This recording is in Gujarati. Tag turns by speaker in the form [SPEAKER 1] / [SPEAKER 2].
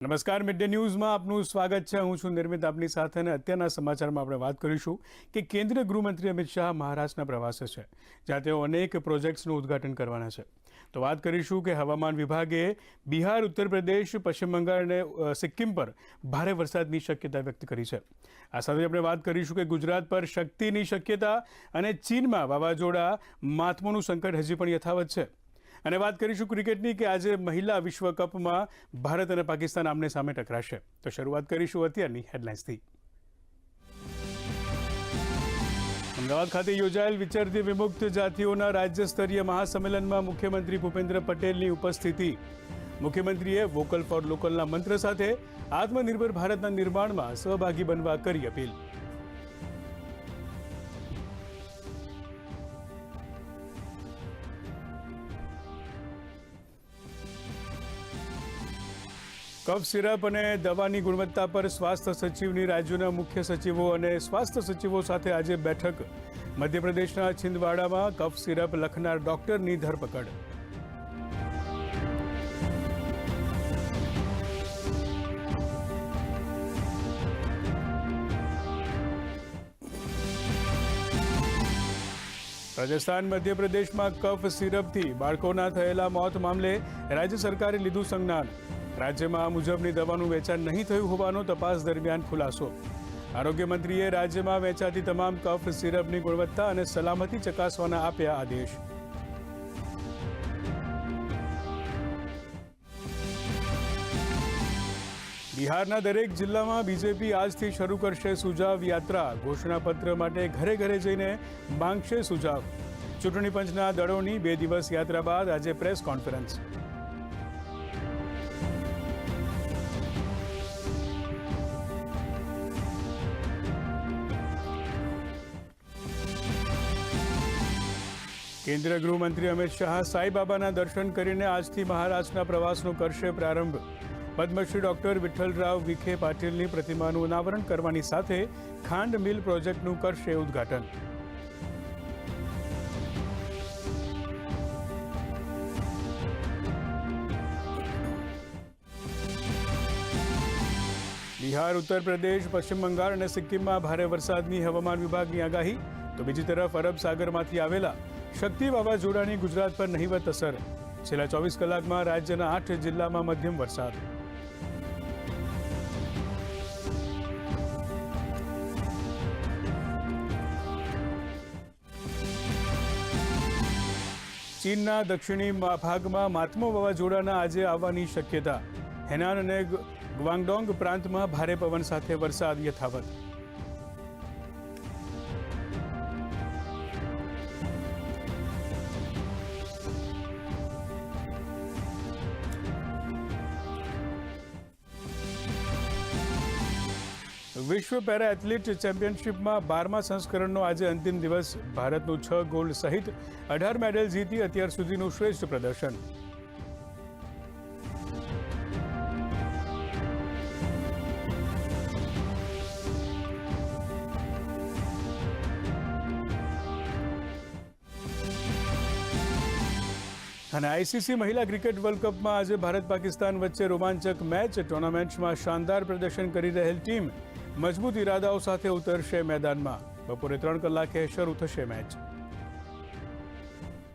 [SPEAKER 1] નમસ્કાર મિડ ડે ન્યૂઝમાં આપનું સ્વાગત છે. હું છું નિર્મિત આપની સાથે અને અત્યારના સમાચારમાં આપણે વાત કરીશું કે કેન્દ્રીય ગૃહમંત્રી અમિત શાહ મહારાષ્ટ્રના પ્રવાસે છે, જ્યાં તેઓ અનેક પ્રોજેક્ટ્સનું ઉદ્ઘાટન કરવાના છે. તો વાત કરીશું કે હવામાન વિભાગે બિહાર, ઉત્તર પ્રદેશ, પશ્ચિમ બંગાળ અને સિક્કિમ પર ભારે વરસાદની શક્યતા વ્યક્ત કરી છે. આ સાથે આપણે વાત કરીશું કે ગુજરાત પર શક્તિની શક્યતા અને ચીનમાં વાવાઝોડા માથમોનું સંકટ હજી પણ યથાવત છે. અને વાત કરીશું ક્રિકેટની કે આજે મહિલા વિશ્વકપમાં ભારત અને પાકિસ્તાન આમને સામે ટકરાશે. તો શરૂઆત કરીશું અત્યારની હેડલાઇન્સથી. અમદાવાદ ખાતે યોજાયેલ વિચારથી વિમુક્ત જાતિઓના રાજ્ય સ્તરીય મહાસંમેલનમાં મુખ્યમંત્રી ભૂપેન્દ્ર પટેલની ઉપસ્થિતિ. મુખ્યમંત્રીએ વોકલ ફોર લોકલના મંત્ર સાથે આત્મનિર્ભર ભારતના નિર્માણમાં સહભાગી બનવા કરી અપીલ. કફ સિરપ અને દવાની ગુણવત્તા પર સ્વાસ્થ્ય સચિવની રાજ્યોના મુખ્ય સચિવો અને સ્વાસ્થ્ય સચિવો સાથે આજે બેઠક. મધ્યપ્રદેશના છિંદવાડામાં કફ સિરપ લખનાર ડોક્ટરની ધરપકડ. રાજસ્થાન, મધ્યપ્રદેશમાં કફ સિરપથી બાળકોના થયેલા મોત મામલે રાજ્ય સરકારે લીધું સંજ્ઞાન. રાજ્યમાં આ મુજબની દવાનું વેચાણ નહીં થયું હોવાનો તપાસ દરમિયાન ખુલાસો. આરોગ્ય મંત્રીએ રાજ્યમાં વેચાતી તમામ કફ, સિરપની ગુણવત્તા અને સલામતી ચકાસવાના આપ્યા આદેશ. બિહારના દરેક જિલ્લામાં બીજેપી આજથી શરૂ કરશે સુજાવ યાત્રા. ઘોષણાપત્ર માટે ઘરે ઘરે જઈને માંગશે સુજાવ. ચૂંટણી પંચના દળોની બે દિવસ યાત્રા બાદ આજે પ્રેસ કોન્ફરન્સ. કેન્દ્રીય ગૃહમંત્રી અમિત શાહ સાંઈબાબાના દર્શન કરીને આજથી મહારાષ્ટ્રના પ્રવાસનો કરશે પ્રારંભ. પદ્મશ્રી ડોક્ટર વિઠ્ઠલરાવ વિખે પાટીલની પ્રતિમાનું અનાવરણ કરવાની સાથે ખાંડ મિલ પ્રોજેક્ટનું કરશે ઉદ્ઘાટન. બિહાર, ઉત્તર પ્રદેશ, પશ્ચિમ બંગાળ અને સિક્કિમમાં ભારે વરસાદની હવામાન વિભાગની આગાહી. તો બીજી તરફ અરબ સાગરમાંથી આવેલા શક્તિ વાવાઝોડાની ગુજરાત પર નહીવત અસર. છેલ્લા ચોવીસ કલાકમાં રાજ્યના આઠ જિલ્લામાં મધ્યમ વરસાદ. ચીનના દક્ષિણી ભાગમાં માતમો વાવાઝોડાના આજે આવવાની શક્યતા. હેનાન અને ગ્વાંગડોંગ પ્રાંતમાં ભારે પવન સાથે વરસાદ યથાવત. વિશ્વ પેરા એથ્લેટ ચેમ્પિયનશિપમાં બારમા સંસ્કરણનો આજે અંતિમ દિવસ. ભારતનું છ ગોલ્ડ સહિત અઢાર મેડલ જીતી અત્યાર સુધીનું શ્રેષ્ઠ પ્રદર્શન. અને આઈસીસી મહિલા ક્રિકેટ વર્લ્ડ કપમાં આજે ભારત પાકિસ્તાન વચ્ચે રોમાંચક મેચ. ટુર્નામેન્ટમાં શાનદાર પ્રદર્શન કરી રહેલ ટીમ મજબૂત ઇરાદાઓ સાથે ઉતરશે મેદાનમાં. બપોરે ત્રણ કલાકે શરૂ થશે મેચ.